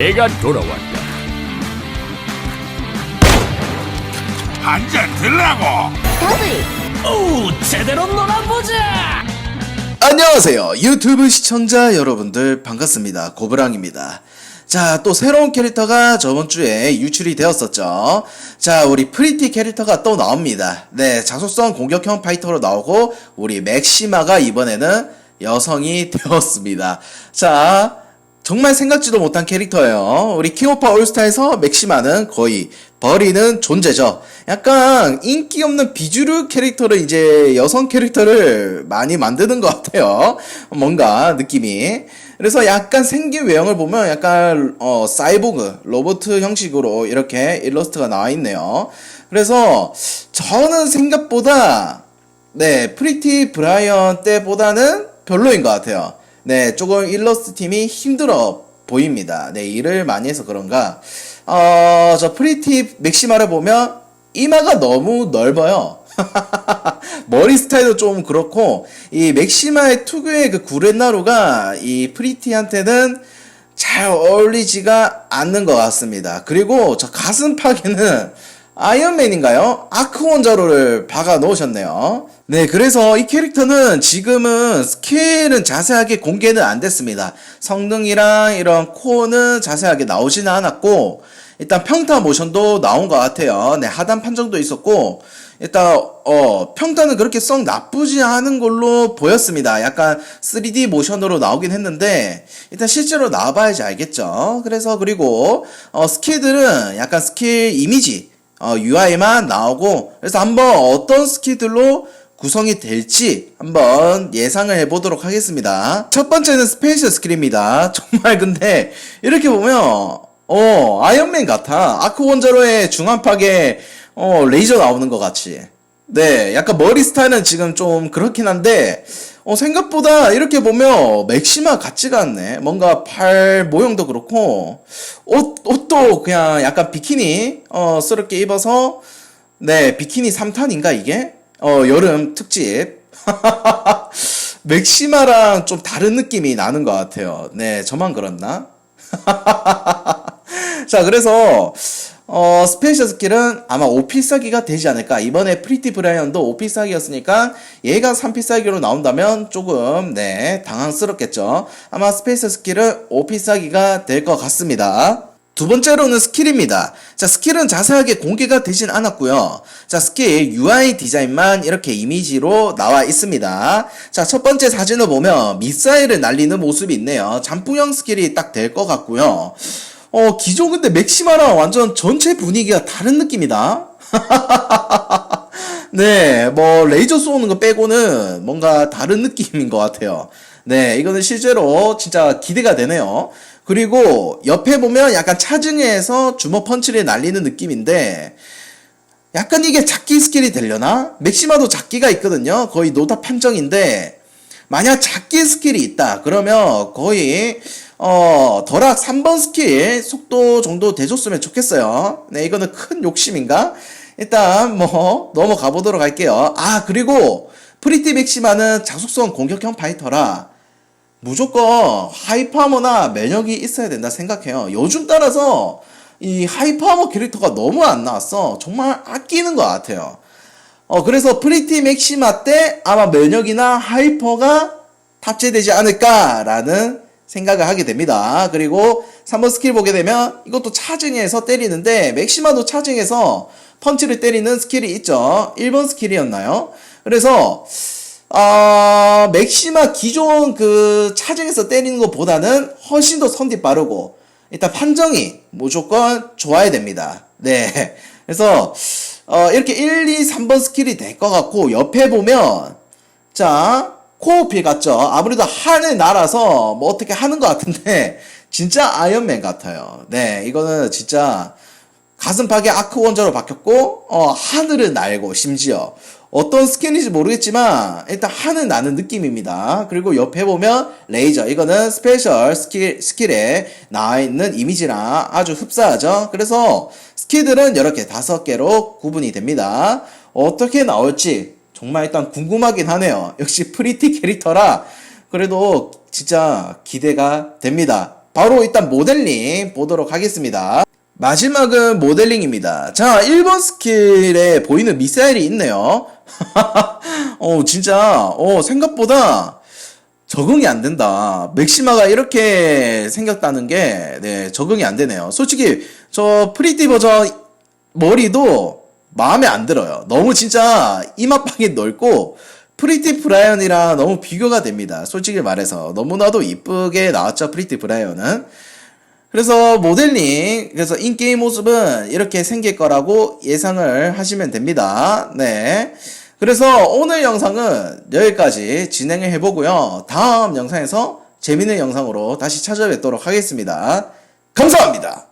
내가 돌아왔다. 한잔 들라고. 오, 제대로 놀아보자. 안녕하세요. 유튜브 시청자 여러분들 반갑습니다. 고브랑입니다. 자 또 새로운 캐릭터가 저번 주에 유출이 되었었죠. 자 우리 프리티 캐릭터가 또 나옵니다. 네 자소성 공격형 파이터로 나오고 우리 맥시마가 이번에는 여성이 되었습니다. 자 정말 생각지도 못한 캐릭터예요. 우리 킹오파 올스타에서 맥시마는 거의 버리는 존재죠. 약간 인기 없는 비주류 캐릭터를 이제 여성 캐릭터를 많이 만드는 것 같아요. 뭔가 느낌이. 그래서 약간 생긴 외형을 보면 약간 어 사이보그 로봇 형식으로 이렇게 일러스트가 나와 있네요. 그래서 저는 생각보다 네 프리티 브라이언 때보다는 별로인 것 같아요. 네, 조금 일러스트 팀이 힘들어 보입니다. 네, 일을 많이 해서 그런가. 어, 저 프리티 맥시마를 보면 이마가 너무 넓어요. 머리 스타일도 좀 그렇고, 이 맥시마의 특유의 그 구렛나루가 이 프리티한테는 잘 어울리지가 않는 것 같습니다. 그리고 저 가슴팍에는 아이언맨인가요? 아크 원자로를 박아 놓으셨네요. 네, 그래서 이 캐릭터는 지금은 스킬은 자세하게 공개는 안 됐습니다. 성능이랑 이런 코어는 자세하게 나오지는 않았고, 일단 평타 모션도 나온 것 같아요. 네, 하단 판정도 있었고, 일단, 어, 평타는 그렇게 썩 나쁘지 않은 걸로 보였습니다. 약간 3D 모션으로 나오긴 했는데, 일단 실제로 나와봐야지 알겠죠. 그래서, 그리고, 어, 스킬들은 약간 스킬 이미지, 어, UI만 나오고 그래서 한번 어떤 스킬들로 구성이 될지 한번 예상을 해보도록 하겠습니다. 첫 번째는 스페셜 스킬입니다. 정말 근데 이렇게 보면 어 아이언맨 같아. 아크 원자로의 중앙팍에 어 레이저 나오는 것 같이. 네, 약간 머리 스타일은 지금 좀 그렇긴 한데, 어, 생각보다 이렇게 보면 맥시마 같지가 않네. 뭔가 팔 모형도 그렇고, 옷, 옷도 그냥 약간 비키니, 어, 스럽게 입어서, 네, 비키니 3탄인가 이게? 어, 여름 특집. 맥시마랑 좀 다른 느낌이 나는 것 같아요. 네, 저만 그렇나? 자, 그래서, 어, 스페셜 스킬은 아마 5필살기가 되지 않을까. 이번에 프리티 브라이언도 5필살기였으니까 얘가 3필살기로 나온다면 조금, 네, 당황스럽겠죠. 아마 스페셜 스킬은 5필살기가 될 것 같습니다. 두 번째로는 스킬입니다. 자, 스킬은 자세하게 공개가 되진 않았고요. 자, 스킬 UI 디자인만 이렇게 이미지로 나와 있습니다. 자, 첫 번째 사진을 보면 미사일을 날리는 모습이 있네요. 잠풍형 스킬이 딱 될 것 같고요. 어, 기존 근데 맥시마랑 완전 전체 분위기가 다른 느낌이다. 네, 뭐, 레이저 쏘는 거 빼고는 뭔가 다른 느낌인 것 같아요. 네, 이거는 실제로 진짜 기대가 되네요. 그리고 옆에 보면 약간 차징해서 주먹 펀치를 날리는 느낌인데, 약간 이게 잡기 스킬이 되려나? 맥시마도 잡기가 있거든요. 거의 노다 판정인데, 만약 잡기 스킬이 있다. 그러면 거의, 어, 덜락 3번 스킬 속도 정도 돼줬으면 좋겠어요. 네, 이거는 큰 욕심인가? 일단, 뭐, 넘어가 보도록 할게요. 아, 그리고, 프리티 맥시마는 자속성 공격형 파이터라, 무조건 하이파머나 면역이 있어야 된다 생각해요. 요즘 따라서 이 하이파머 캐릭터가 너무 안 나왔어. 정말 아끼는 것 같아요. 어, 그래서 프리티 맥시마 때 아마 면역이나 하이퍼가 탑재되지 않을까라는 생각을 하게 됩니다. 그리고 3번 스킬 보게 되면 이것도 차징해서 때리는데 맥시마도 차징해서 펀치를 때리는 스킬이 있죠. 1번 스킬이었나요? 그래서 어, 맥시마 기존 그 차징에서 때리는 것보다는 훨씬 더 선디 빠르고 일단 판정이 무조건 좋아야 됩니다. 네. 그래서 어, 이렇게 1, 2, 3번 스킬이 될 것 같고 옆에 보면 자 코어필 같죠? 아무래도 하늘 날아서 뭐 어떻게 하는 것 같은데 진짜 아이언맨 같아요. 네, 이거는 진짜 가슴팍에 아크 원자로 박혔고 어, 하늘을 날고 심지어 어떤 스캔인지 모르겠지만 일단 하늘 나는 느낌입니다. 그리고 옆에 보면 레이저 이거는 스페셜 스킬 스킬에 나와 있는 이미지랑 아주 흡사하죠. 그래서 스킬들은 이렇게 다섯 개로 구분이 됩니다. 어떻게 나올지 정말 일단 궁금하긴 하네요. 역시 프리티 캐릭터라 그래도 진짜 기대가 됩니다. 바로 일단 모델링 보도록 하겠습니다. 마지막은 모델링입니다. 자, 1번 스킬에 보이는 미사일이 있네요. 어, 진짜, 어, 생각보다 적응이 안 된다. 맥시마가 이렇게 생겼다는 게, 네, 적응이 안 되네요. 솔직히, 저 프리티 버전 머리도 마음에 안 들어요. 너무 진짜 이마빵이 넓고, 프리티 브라이언이랑 너무 비교가 됩니다. 솔직히 말해서. 너무나도 이쁘게 나왔죠, 프리티 브라이언은. 그래서 모델링, 그래서 인게임 모습은 이렇게 생길 거라고 예상을 하시면 됩니다. 네. 그래서 오늘 영상은 여기까지 진행을 해보고요. 다음 영상에서 재밌는 영상으로 다시 찾아뵙도록 하겠습니다. 감사합니다.